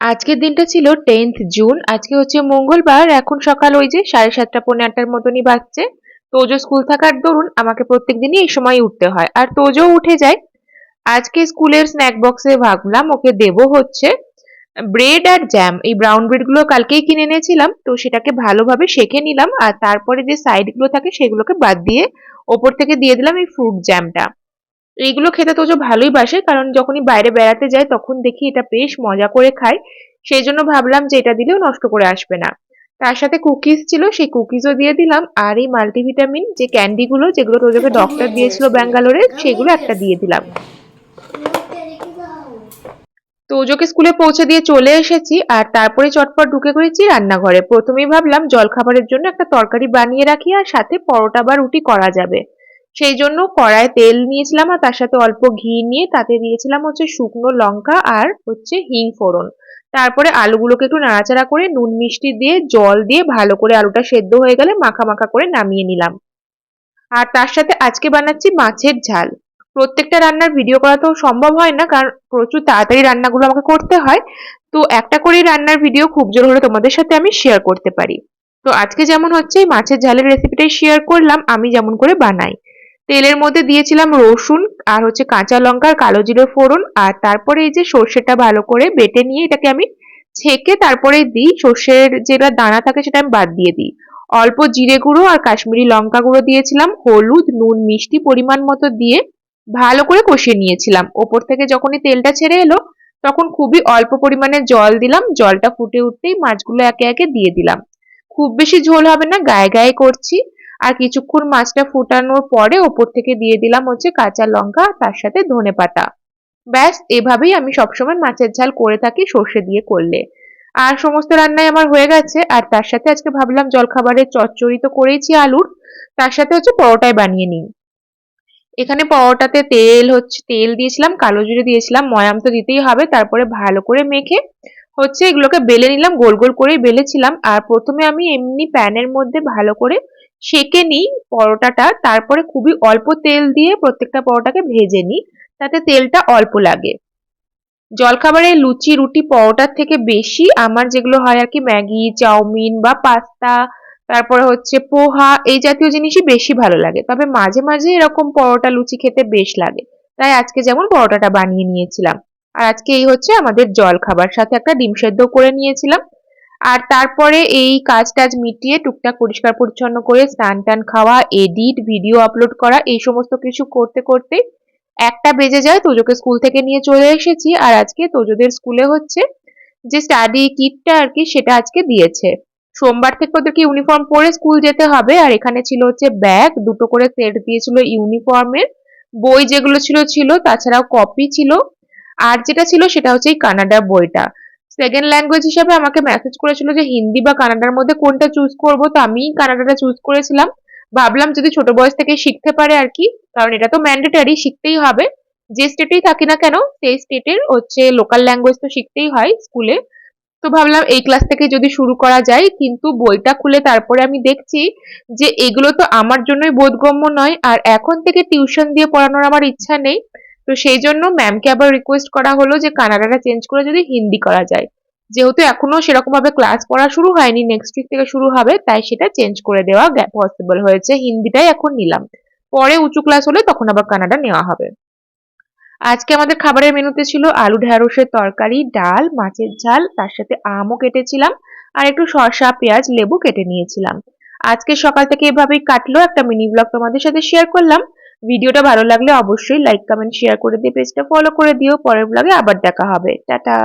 আজকের দিনটা ছিল টেন্থ জুন আজকে হচ্ছে মঙ্গলবার, এখন সকাল ওই যে সাড়ে সাতটা, পৌনে আটটার মতনই বাজছে। তোজো স্কুল থাকার দরুন আমাকে প্রত্যেক দিনই এই সময় উঠতে হয়। আর তোজো উঠে যায়। আজকে স্কুলের স্ন্যাক বক্সে ভাবলাম ওকে দেব হচ্ছে ব্রেড আর জ্যাম এই ব্রাউন ব্রেডগুলো কালকেই কিনে এনেছিলাম, তো সেটাকে ভালোভাবে সেঁকে নিলাম আর তারপরে যে সাইডগুলো থাকে সেগুলোকে বাদ দিয়ে ওপর থেকে দিয়ে দিলাম এই ফ্রুট জ্যামটা এইগুলো খেতে তোজো ভালোই বাসে, কারণ যখনই বাইরে বেড়াতে যায় তখন দেখি এটা বেশ মজা করে খায় সেই জন্য ভাবলাম যে এটা দিলেও নষ্ট করে আসবে না। তার সাথে কুকিজ ছিল, সেই কুকিজও দিয়ে দিলাম। আর এই মাল্টিভিটামিন যে ক্যান্ডিগুলো যেগুলো তোজোকে ডক্টর দিয়েছিল ব্যাঙ্গালোরে, সেগুলো একটা দিয়ে দিলাম। তো ওজোকে স্কুলে পৌঁছে দিয়ে চলে এসেছি, আর তারপরে চটপট ঢুকে করেছি রান্নাঘরে। প্রথমেই ভাবলাম জলখাবারের জন্য একটা তরকারি বানিয়ে রাখি, আর সাথে পরোটা বা রুটি করা যাবে। সেই জন্য কড়ায় তেল নিয়েছিলাম আর তার সাথে অল্প ঘি নিয়ে তাতে দিয়েছিলাম হচ্ছে শুকনো লঙ্কা আর হচ্ছে হিং ফোড়ন। তারপরে আলুগুলোকে একটু নাড়াচাড়া করে নুন মিষ্টি দিয়ে জল দিয়ে ভালো করে আলুটা সেদ্ধ হয়ে গেলে মাখা মাখা করে নামিয়ে নিলাম। আর তার সাথে আজকে বানাচ্ছি মাছের ঝাল। প্রত্যেকটা রান্নার ভিডিও করা তো সম্ভব হয় না, কারণ প্রচুর তাড়াতাড়ি রান্নাগুলো আমাকে করতে হয়। তো একটা করেই রান্নার ভিডিও খুব জোর হলে তোমাদের সাথে আমি শেয়ার করতে পারি। তো আজকে যেমন হচ্ছে মাছের ঝালের রেসিপিটাই শেয়ার করলাম, আমি যেমন করে বানাই। তেলের মধ্যে দিয়েছিলাম রসুন, আর হচ্ছে কাঁচা লঙ্কার কালো জিরে ফোড়ন, আর তারপরে এই যে সর্ষেটা ভালো করে বেটে নিয়ে এটাকে আমি ছেঁকে তারপরে দিই। সর্ষের যেটা দানা থাকে সেটা আমি বাদ দিয়ে দিই। অল্প জিরে গুঁড়ো আর কাশ্মীরি লঙ্কা গুঁড়ো দিয়েছিলাম, হলুদ, নুন, মিষ্টি পরিমাণ মতো দিয়ে ভালো করে কষিয়ে নিয়েছিলাম। ওপর থেকে যখনই তেলটা ছেড়ে এলো, তখন খুবই অল্প পরিমাণে জল দিলাম, জলটা ফুটে উঠতেই মাছগুলো একে একে দিয়ে দিলাম। খুব বেশি ঝোল হবে না, গায়ে গায়ে করছি। আর কিছুক্ষণ মাছটা ফুটানোর পরে ওপর থেকে দিয়ে দিলাম হচ্ছে কাঁচা লঙ্কা তার সাথে ধনে পাতা। ব্যাস, এভাবেই আমি সবসময় মাছের ঝাল করে থাকি সর্ষে দিয়ে করলে। আর সমস্ত রান্নাই আমার হয়ে গেছে। আর তার সাথে আজকে ভাবলাম জলখাবারের চচ্চড়ি তো করেইছি আলুর। তার সাথে হচ্ছে পরোটাই বানিয়ে নিই। এখানে পরোটাতে তেল হচ্ছে, তেল দিয়েছিলাম, কালো জিরে দিয়েছিলাম, ময়াম তো দিতেই হবে। তারপরে ভালো করে মেখে হচ্ছে এগুলোকে বেলে নিলাম, গোল গোল করে বেলেছিলাম। আর প্রথমে আমি এমনি প্যানের মধ্যে ভালো করে সেকে নিই পরোটাটা, তারপরে খুবই অল্প তেল দিয়ে প্রত্যেকটা পরোটাকে ভেজে নিই, তাতে তেলটা অল্প লাগে। জলখাবারে লুচি, রুটি, পরোটার থেকে বেশি আমার যেগুলো হয় আর কি ম্যাগি, চাউমিন বা পাস্তা, তারপরে হচ্ছে পোহা, এই জাতীয় জিনিসই বেশি ভালো লাগে। তবে মাঝে মাঝে এরকম পরোটা লুচি খেতে বেশ লাগে। তাই আজকে যেমন পরোটাটা বানিয়ে নিয়েছিলাম। আর আজকে এই হচ্ছে আমাদের জল খাবার সাথে একটা ডিম সেদ্ধ করে নিয়েছিলাম। আর তারপরে এই কাজ টাজ মিটিয়ে টুকটাক পরিষ্কার পরিচ্ছন্ন করে স্নান টান খাওয়া, এডিট, ভিডিও আপলোড করা, এই সমস্ত কিছু করতে করতে একটা বেজে যায়। তোজোকে স্কুল থেকে নিয়ে চলে এসেছি আর আজকে তোজোদের স্কুলে হচ্ছে যে স্টাডি কিটটা আর কি সেটা আজকে দিয়েছে। সোমবার থেকে ওদেরকে ইউনিফর্ম পরে স্কুল যেতে হবে আর এখানে ছিল হচ্ছে ব্যাগ দুটো করে সেট দিয়েছিল ইউনিফর্মের বই যেগুলো ছিল ছিল, তাছাড়াও কপি ছিল। আর যেটা ছিল সেটা হচ্ছে এই কানাডা বইটা। সেকেন্ড ল্যাঙ্গুয়েজ হিসাবে আমাকে মেসেজ করেছিল যে হিন্দি বা কানাডার মধ্যে কোনটা চুজ করব, তো আমি কানাডাটা চুজ করেছিলাম। ভাবলাম যদি ছোট বয়স থেকে শিখতে পারে আর কি, কারণ এটা তো ম্যান্ডেটারি শিখতেই হবে। যে স্টেটেই থাকি না কেন, সেই স্টেটের হচ্ছে লোকাল ল্যাঙ্গুয়েজ তো শিখতেই হয় স্কুলে তো ভাবলাম এই ক্লাস থেকে যদি শুরু করা যায়, কিন্তু বইটা খুলে তারপরে আমি দেখছি যে এগুলো তো আমার জন্যই বোধগম্য নয়, আর এখন থেকে টিউশন দিয়ে পড়ানোর আমার ইচ্ছা নেই। তো সেই জন্য ম্যামকে আবার রিকোয়েস্ট করা হলো যে কানাডাটা চেঞ্জ করে যদি হিন্দি করা যায়। যেহেতু এখনও সেরকম ভাবে ক্লাস পড়া শুরু হয়নি নেক্সট উইক থেকে শুরু হবে, তাই সেটা চেঞ্জ করে দেওয়া পসিবল হয়েছে। হিন্দিটাই এখন নিলাম। পরে উঁচু ক্লাস হলে তখন আবার কানাডা নেওয়া হবে। আজকে আমাদের খাবারের মেনুতে ছিল আলু ঢ্যাঁড়সের তরকারি, ডাল, মাছের ঝাল, তার সাথে আমও কেটেছিলাম, আর একটু শসা, পেঁয়াজ, লেবু কেটে নিয়েছিলাম। আজকে সকাল থেকে এভাবেই কাটলো একটা মিনি ব্লগ তোমাদের সাথে শেয়ার করলাম। ভিডিওটা ভালো লাগলে অবশ্যই লাইক কমেন্ট শেয়ার করে দিয়ে পেজটা ফলো করে দিও। পরের ব্লগে আবার দেখা হবে। টাটা।